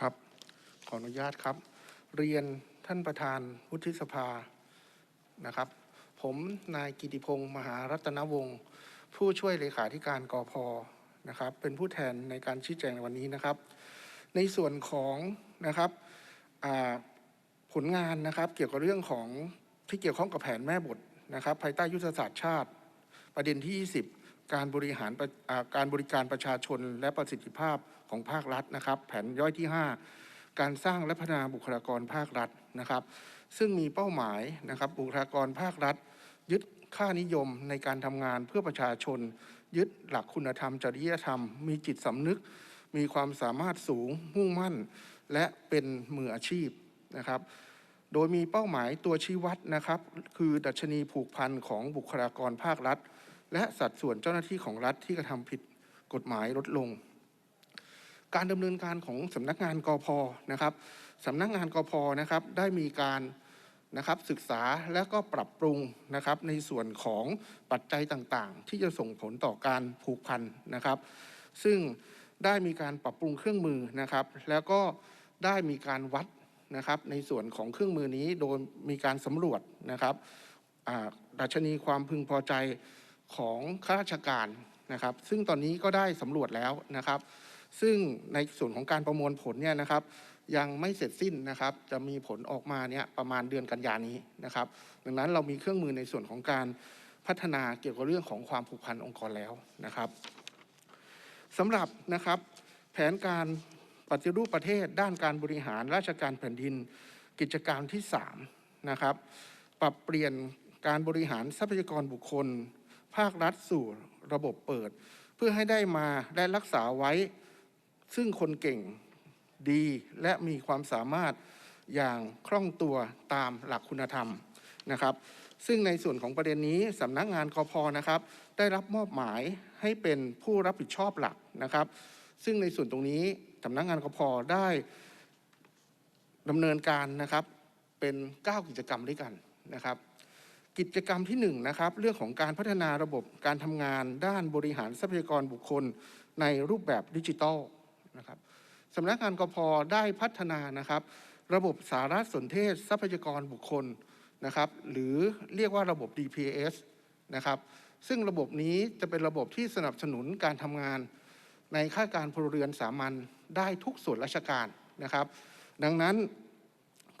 ครับ ขออนุญาตครับ เรียนท่านประธานวุฒิสภานะครับ ผมนายกิติพงศ์มหารัตนวงศ์ผู้ช่วยเลขาธิการกอพนะครับ เป็นผู้แทนในการชี้แจงในวันนี้นะครับ ในส่วนของนะครับผลงานนะครับเกี่ยวกับเรื่องของที่เกี่ยวข้องกับแผนแม่บทนะครับ ภายใต้ยุทธศาสตร์ชาติ ประเด็นที่ 20 การบริหารรการบริการประชาชนและประสิทธิภาพของภาครัฐนะครับ แผนย่อยที่ 5 การสร้างและพัฒนาบุคลากรภาครัฐนะครับ ซึ่งมีเป้าหมายนะครับบุคลากรภาครัฐ ยึดค่านิยมในการทำงานเพื่อประชาชน ยึดหลักคุณธรรม จริยธรรม มีจิตสำนึก มีความสามารถสูงมุ่งมั่น และเป็นมืออาชีพนะครับโดยมีเป้าหมายตัวชี้วัดนะครับ คือดัชนีผูกพันของบุคลากรภาครัฐ และสัดส่วนเจ้าหน้าที่ของรัฐที่กระทำผิดกฎหมายลดลง การดำเนินการของสำนักงานกอพนะครับสำนักงานกอพนะครับได้มีการนะครับศึกษาและก็ปรับปรุงนะครับในส่วนของปัจจัยต่างๆ ที่จะส่งผลต่อการผูกพันนะครับ ซึ่งได้มีการปรับปรุงเครื่องมือนะครับ แล้วก็ได้มีการวัดนะครับในส่วนของเครื่องมือนี้โดยมีการสำรวจนะครับดัชนีความพึงพอใจ ของข้าราชการนะครับ ซึ่งตอนนี้ก็ได้สำรวจแล้วนะครับ ซึ่งในส่วนของการประมวลผลเนี่ยนะครับ ยังไม่เสร็จสิ้นนะครับ จะมีผลออกมาเนี่ยประมาณเดือนกันยานี้นะครับ ดังนั้นเรามีเครื่องมือในส่วนของการพัฒนาเกี่ยวกับเรื่องของความผูกพันองค์กรแล้วนะครับสำหรับนะครับแผนการปฏิรูปประเทศ ด้านการบริหารราชการแผ่นดิน กิจการที่3นะครับปรับเปลี่ยนการบริหารทรัพยากรบุคคล ภาครัฐสู่ระบบเปิด เพื่อให้ได้มาและรักษาไว้ ซึ่งคนเก่งดีและมีความสามารถอย่างคล่องตัวตามหลักคุณธรรมนะครับ ซึ่งในส่วนของประเด็นนี้สำนักงานกพนะครับ ได้รับมอบหมายให้เป็นผู้รับผิดชอบหลักนะครับ ซึ่งในส่วนตรงนี้สำนักงานกพได้ดำเนินการนะครับเป็น 9 กิจกรรมด้วยกันนะครับ กิจกรรมที่1นะครับเรื่องของการพัฒนาระบบการทำงานด้านบริหารทรัพยากรบุคคลในรูปแบบดิจิทัลนะครับสำนักงานกพได้พัฒนานะครับ ระบบสารสนเทศทรัพยากรบุคคลนะครับหรือเรียกว่าระบบ DPS นะครับซึ่งระบบนี้จะเป็นระบบที่สนับสนุนการทำงานในข้าราชการพลเรือนสามัญได้ทุกส่วนราชการนะครับ ดังนั้น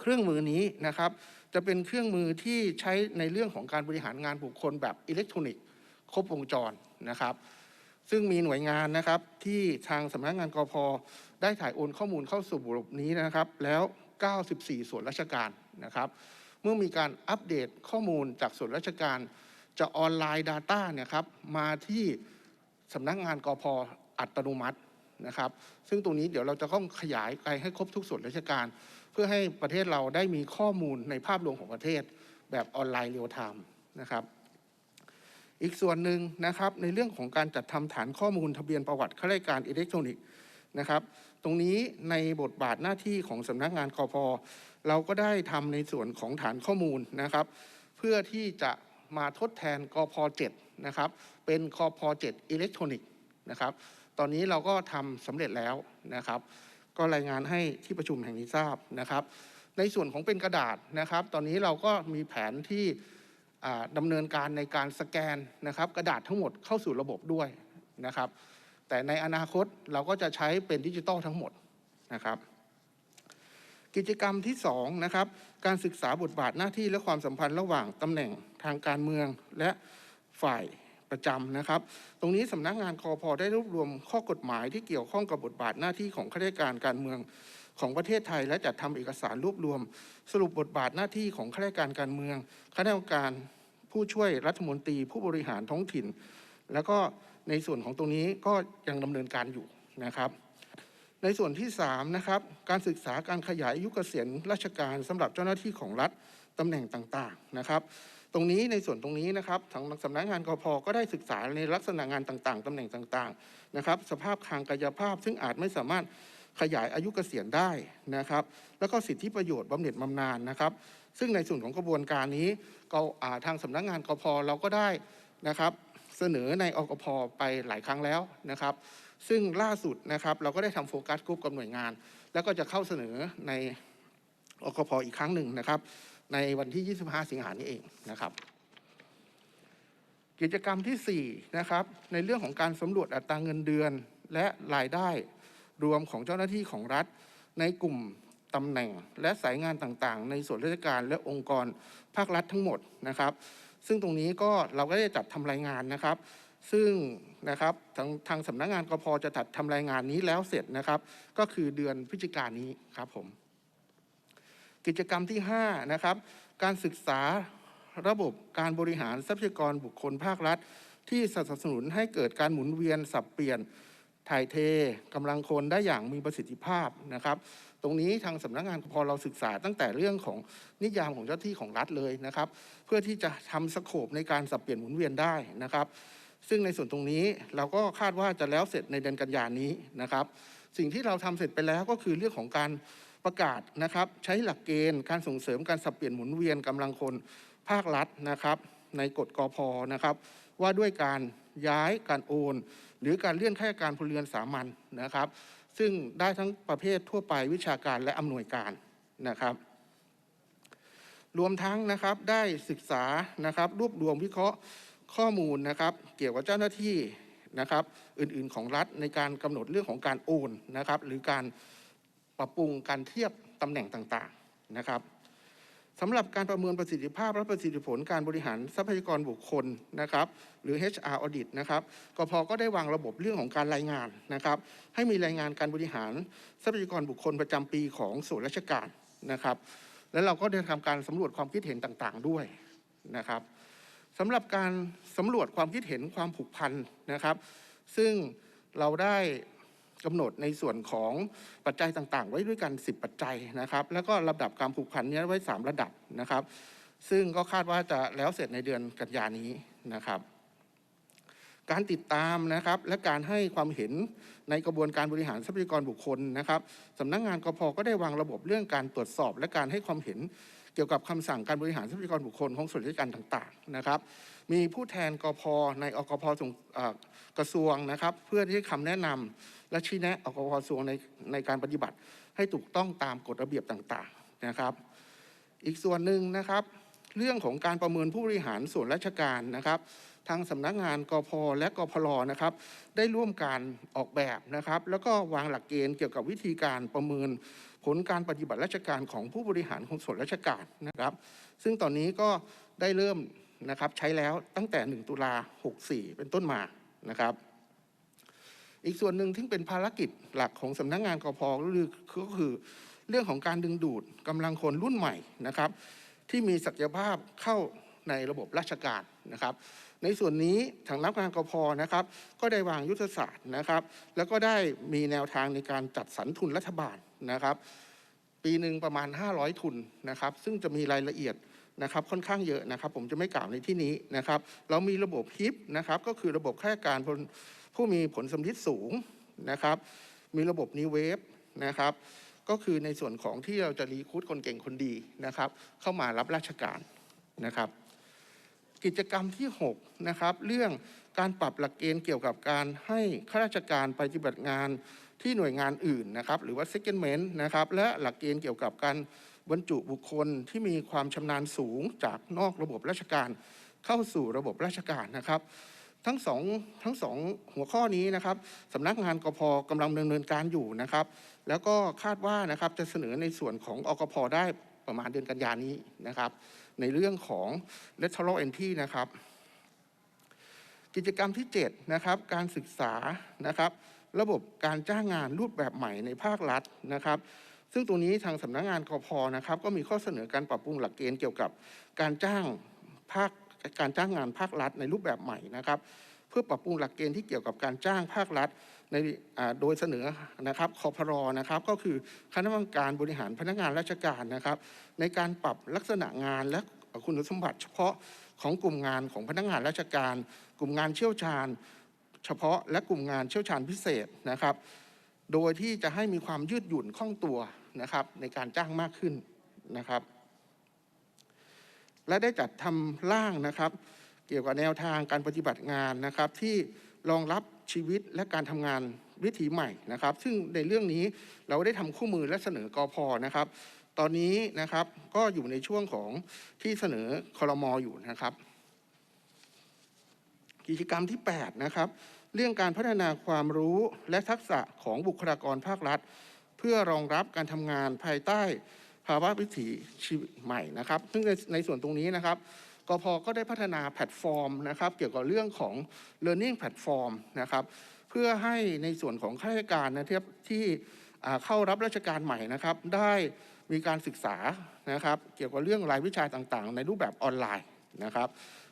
เครื่องมือนี้นะครับ จะเป็นเครื่องมือที่ใช้ในเรื่องของการบริหารงานบุคคลแบบอิเล็กทรอนิกส์ครบวงจรนะครับ ซึ่งมีหน่วยงานนะครับที่ทางสำนักงานกพได้ถ่ายโอนข้อมูลเข้าสู่ระบบนี้นะครับ แล้ว 94 ส่วนราชการนะครับ เมื่อมีการอัปเดตข้อมูลจากส่วนราชการจะออนไลน์ Data เนี่ยครับมาที่สำนักงานกพอัตโนมัตินะครับ ซึ่งตรงนี้เดี๋ยวเราจะต้องขยายไปให้ครบทุกส่วนราชการ พื่อให้ประเทศเราได้มีข้อมูลในภาพรวมของประเทศแบบออนไลน์เรียลไทม์นะครับ อีกส่วนหนึ่งนะครับในเรื่องของการจัดทำฐานข้อมูลทะเบียนประวัติข้าราชการอิเล็กทรอนิกส์นะครับ ตรงนี้ในบทบาทหน้าที่ของสำนักงานกพเราก็ได้ทำในส่วนของฐานข้อมูลนะครับ เพื่อที่จะมาทดแทนกพ7นะครับเป็นกพ7อิเล็กทรอนิกส์นะครับ ตอนนี้เราก็ทำสำเร็จแล้วนะครับ ก็รายงานให้ที่ประชุมแห่งนี้ทราบนะครับ ในส่วนของเป็นกระดาษนะครับ ตอนนี้เราก็มีแผนที่อ่าดำเนินการในการสแกนนะครับ กระดาษทั้งหมดเข้าสู่ระบบด้วยนะครับ แต่ในอนาคตเราก็จะใช้เป็นดิจิตอลทั้งหมดนะครับ กิจกรรมที่2นะครับการศึกษาบทบาทหน้าที่และความสัมพันธ์ระหว่างตำแหน่งทางการเมืองและฝ่าย ประจำนะครับ ตรงนี้สำนักงานคอพอได้รวบรวมข้อกฎหมายที่เกี่ยวข้องกับบทบาทหน้าที่ของข้าราชการการเมืองของประเทศไทย และจัดทำเอกสารรวบรวม สรุปบทบาทหน้าที่ของข้าราชการการเมืองคณะกรรมการผู้ช่วยรัฐมนตรีผู้บริหารท้องถิ่น แล้วก็ในส่วนของตรงนี้ก็ยังดำเนินการอยู่นะครับในส่วนที่3นะครับการศึกษาการขยายอายุเกษียณราชการสำหรับเจ้าหน้าที่ของรัฐตำแหน่งต่างๆนะครับ ตรงนี้ในส่วนตรงนี้นะครับทางสำนักงานกพก็ได้ศึกษาในลักษณะงานต่างๆตำแหน่งต่างๆนะครับสภาพทางกายภาพซึ่งอาจไม่สามารถขยายอายุเกษียณได้นะครับ แล้วก็สิทธิประโยชน์บำเหน็จบำนาญนะครับ ซึ่งในส่วนของกระบวนการนี้ก็ทางสำนักงานกพเราก็ได้นะครับ เสนอในอกพไปหลายครั้งแล้วนะครับ ซึ่งล่าสุดนะครับเราก็ได้ทำโฟกัสกลุ่มกับหน่วยงาน แล้วก็จะเข้าเสนอในอกพอีกครั้งหนึ่งนะครับ ในวันที่ 25 สิงหานี้เองนะครับ กิจกรรมที่ 4 นะครับ ในเรื่องของการสำรวจอัตราเงินเดือน และรายได้รวมของเจ้าหน้าที่ของรัฐ ในกลุ่มตำแหน่งและสายงานต่างๆ ในส่วนราชการและองค์กรภาครัฐทั้งหมดนะครับ ซึ่งตรงนี้ก็เราก็ได้จัดทำรายงานนะครับ ซึ่งนะครับทางทางสำนักงานกพจะจัดทำรายงานนี้แล้วเสร็จนะครับ ก็คือเดือนพฤศจิกายนนี้ครับผม กิจกรรมที่5นะครับการศึกษาระบบการบริหารทรัพยากรบุคคลภาครัฐ ที่สนับสนุนให้เกิดการหมุนเวียนสับเปลี่ยนถ่ายเทกำลังคนได้อย่างมีประสิทธิภาพนะครับ ตรงนี้ทางสำนักงานพอเราศึกษาตั้งแต่เรื่องของนิยามของเจ้าที่ของรัฐเลยนะครับ เพื่อที่จะทำสโคปในการสับเปลี่ยนหมุนเวียนได้นะครับ ซึ่งในส่วนตรงนี้เราก็คาดว่าจะแล้วเสร็จในเดือนกันยานนี้นะครับ สิ่งที่เราทำเสร็จไปแล้วก็คือเรื่องของการ ประกาศนะครับใช้หลักเกณฑ์การส่งเสริมการสับเปลี่ยนหมุนเวียนกำลังคนภาครัฐนะครับ ในกฎกพนะครับ ว่าด้วยการย้ายการโอน หรือการเลื่อนข้าราชการพลเรือนสามัญนะครับ ซึ่งได้ทั้งประเภททั่วไปวิชาการและอำนวยการนะครับ รวมทั้งนะครับได้ศึกษานะครับรวบรวมวิเคราะห์ข้อมูลนะครับ เกี่ยวกับเจ้าหน้าที่นะครับ อื่นๆของรัฐในการกำหนดเรื่องของการโอนนะครับ หรือการ ปรับปรุงการเทียบตำแหน่งต่างๆนะครับสำหรับการประเมินประสิทธิภาพและประสิทธิผลการบริหารทรัพยากรบุคคลนะครับ หรือ HR audit นะครับกพก็ได้วางระบบเรื่องของการรายงานนะครับ ให้มีรายงานการบริหารทรัพยากรบุคคลประจำปีของส่วนราชการนะครับ แล้วเราก็ได้ทำการสำรวจความคิดเห็นต่างๆด้วยนะครับสำหรับการสำรวจความคิดเห็นความผูกพันนะครับ ซึ่งเราได้ กำหนดในส่วนของปัจจัยต่างๆ ไว้ด้วยกัน 10 ปัจจัยนะครับ แล้วก็ลำดับการผูกพันนี้ไว้ 3 ระดับนะครับ ซึ่งก็คาดว่าจะแล้วเสร็จในเดือนกันยานี้นะครับการติดตามนะครับและการให้ความเห็นในกระบวนการบริหารทรัพยากรบุคคลนะครับสำนักงงานกพก็ได้วางระบบเรื่องการตรวจสอบ และการให้ความเห็น กี่ยวกับคำสั่งการบริหารทรัพยากรบุคคลของส่วนราชการต่างๆนะครับ มีผู้แทนกพในอกพอกระทรวงนะครับ เพื่อที่ให้คำแนะนำและชี้แนะอกพกระทรวงในในการปฏิบัติ ให้ถูกต้องตามกฎระเบียบต่างๆนะครับ อีกส่วนหนึ่งนะครับ เรื่องของการประเมินผู้บริหารส่วนราชการนะครับ ทางสำนักงานกพและกพลนะครับ ได้ร่วมการออกแบบนะครับ แล้วก็วางหลักเกณฑ์เกี่ยวกับวิธีการประเมินผลการปฏิบัติราชการของผู้บริหารของส่วนราชการนะครับ ซึ่งตอนนี้ก็ได้เริ่มนะครับใช้แล้วตั้งแต่ 1 ตุลา64 เป็นต้นมานะครับ อีกส่วนหนึ่งที่เป็นภารกิจหลักของสำนักงานกพก็คือก็คือเรื่องของการดึงดูดกำลังคนรุ่นใหม่นะครับ ที่มีศักยภาพเข้า ในระบบราชการนะครับ ในส่วนนี้ทางนักงานกพนะครับ ก็ได้วางยุทธศาสตร์นะครับ แล้วก็ได้มีแนวทางในการจัดสรรทุนรัฐบาลนะครับ ปีหนึ่งประมาณ 500 ทุนนะครับ ซึ่งจะมีรายละเอียดนะครับค่อนข้างเยอะนะครับ ผมจะไม่กล่าวในที่นี้นะครับ เรามีระบบฮิปนะครับก็คือระบบข้าราชการผู้มีผลสำลิดสูงนะครับ มีระบบนิเวฟนะครับ ก็คือในส่วนของที่เราจะรีคูดคนเก่งคนดีนะครับ เข้ามารับราชการนะครับ กิจกรรมที่6นะครับเรื่องการปรับหลักเกณฑ์เกี่ยวกับการให้ข้าราชการปฏิบัติงานที่หน่วยงานอื่นนะครับหรือว่า secondment นะครับและหลักเกณฑ์เกี่ยวกับการบรรจุบุคคลที่มีความชำนาญสูงจากนอกระบบราชการเข้าสู่ระบบราชการนะครับทั้งสองทั้งสองหัวข้อนี้นะครับสำนักงานกพกำลังดำเนินการอยู่นะครับ แล้วก็คาดว่านะครับจะเสนอในส่วนของอกพได้ประมาณเดือนกันยานี้นะครับ ในเรื่องของ lateral entry นะครับ กิจกรรมที่ 7 นะครับ การศึกษานะครับ ระบบการจ้างงานรูปแบบใหม่ในภาครัฐนะครับ ซึ่งตรงนี้ทางสำนักงานกพนะครับ ก็มีข้อเสนอการปรับปรุงหลักเกณฑ์เกี่ยวกับการจ้างภาคการจ้างงานภาครัฐในรูปแบบใหม่นะครับ เพื่อปรับปรุงหลักเกณฑ์ที่เกี่ยวกับการจ้างภาครัฐ ในโดยเสนอนะครับคอพรนะครับก็คือคณะกรรมการบริหารพนักงานราชการนะครับ ในการปรับลักษณะงานและคุณสมบัติเฉพาะของกลุ่มงานของพนักงานราชการ กลุ่มงานเชี่ยวชาญ เฉพาะและกลุ่มงานเชี่ยวชาญพิเศษนะครับ โดยที่จะให้มีความยืดหยุ่นคล่องตัวนะครับ ในการจ้างมากขึ้นนะครับ และได้จัดทำร่างนะครับ เกี่ยวกับแนวทางการปฏิบัติงานนะครับที่ รองรับชีวิตและการทำงานวิถีใหม่นะครับ ซึ่งในเรื่องนี้เราได้ทำคู่มือและเสนอกอพอนะครับ ตอนนี้นะครับก็อยู่ในช่วงของที่เสนอคอรมออยู่นะครับ กิจกรรมที่ 8 นะครับ เรื่องการพัฒนาความรู้และทักษะของบุคลากรภาครัฐ เพื่อรองรับการทำงานภายใต้ภาวะวิถีชีวิตใหม่นะครับ ซึ่งในในส่วนตรงนี้นะครับ กพก็ได้พัฒนาแพลตฟอร์มนะครับ เกี่ยวกับเรื่องของ learning platform นะครับ เพื่อให้ในส่วนของข้าราชการนะที่ที่เข้ารับราชการใหม่นะครับ ได้มีการศึกษานะครับ เกี่ยวกับเรื่องรายวิชาต่างๆ ในรูปแบบออนไลน์นะครับ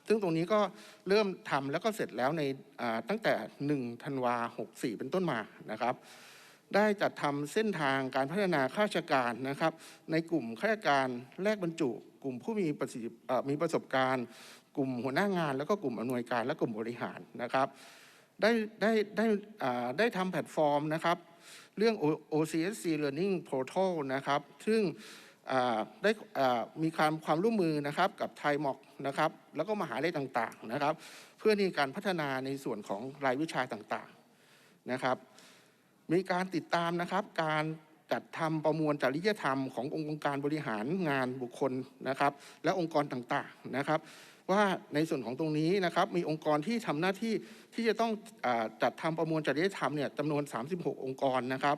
ซึ่งตรงนี้ก็เริ่มทำแล้วก็เสร็จแล้วในตั้งแต่ 1 ธันวา64 เป็นต้นมานะครับ ได้จัดทำเส้นทางการพัฒนาข้าราชการนะครับ ในกลุ่มข้าราชการแลกบรรจุ กลุ่มผู้มีประสิทธิมีประสบการณ์ กลุ่มหัวหน้างาน แล้วก็กลุ่มอำนวยการและกลุ่มบริหารนะครับได้ได้ได้ได้ทำแพลตฟอร์มนะครับเรื่อง OCSC Learning Portal นะครับ ซึ่งได้มีความความร่วมมือนะครับกับไทยมอกนะครับ แล้วก็มหาลัยต่างๆนะครับ เพื่อในการพัฒนาในส่วนของรายวิชาต่างๆนะครับ มีการติดตามนะครับ การจัดทำประมวลจริยธรรมขององค์การบริหารงานบุคคลนะครับ และองค์กรต่างๆนะครับ ว่าในส่วนของตรงนี้นะครับมีองค์กรที่ทำหน้าที่ที่จะต้องอจัดทำประมวลจริยธรรมเนี่ยจำนวน 36 องค์กรนะครับ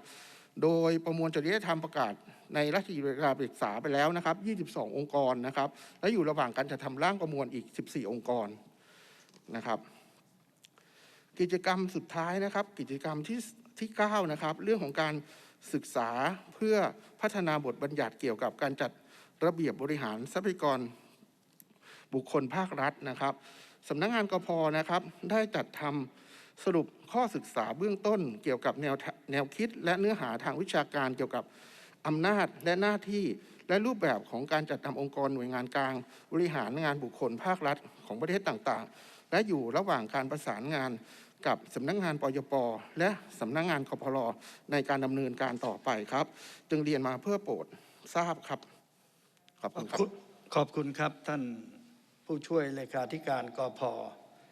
โดยประมวลจริยธรรมประกาศในราชกิจจานุเบกษาไปแล้วนะครับ 22 องค์กรนะครับ และอยู่ระหว่างการจัดทำร่างประมวลอีก 14 องค์กรนะครับ กิจกรรมสุดท้ายนะครับ กิจกรรมที่ ที่9นะครับเรื่องของการศึกษาเพื่อพัฒนาบทบัญญัติเกี่ยวกับการจัดระเบียบบริหารทรัพยากร บุคคลภาครัฐนะครับสำนักงานกพนะครับ ได้จัดทำสรุปข้อศึกษาเบื้องต้น เกี่ยวกับแนวแนวคิด และเนื้อหาทางวิชาการเกี่ยวกับอำนาจและหน้าที่และรูปแบบของการจัดทำองค์กรหน่วยงานกลาง บริหารงานบุคคลภาครัฐของประเทศต่างๆ และอยู่ระหว่างการประสานงาน กับสำนักงานปยปและสำนักงานคพลในการดำเนินการต่อไปครับ จึงเรียนมาเพื่อโปรดทราบครับขอบคุณครับขอบคุณครับท่านผู้ช่วยเลขาธิการกพ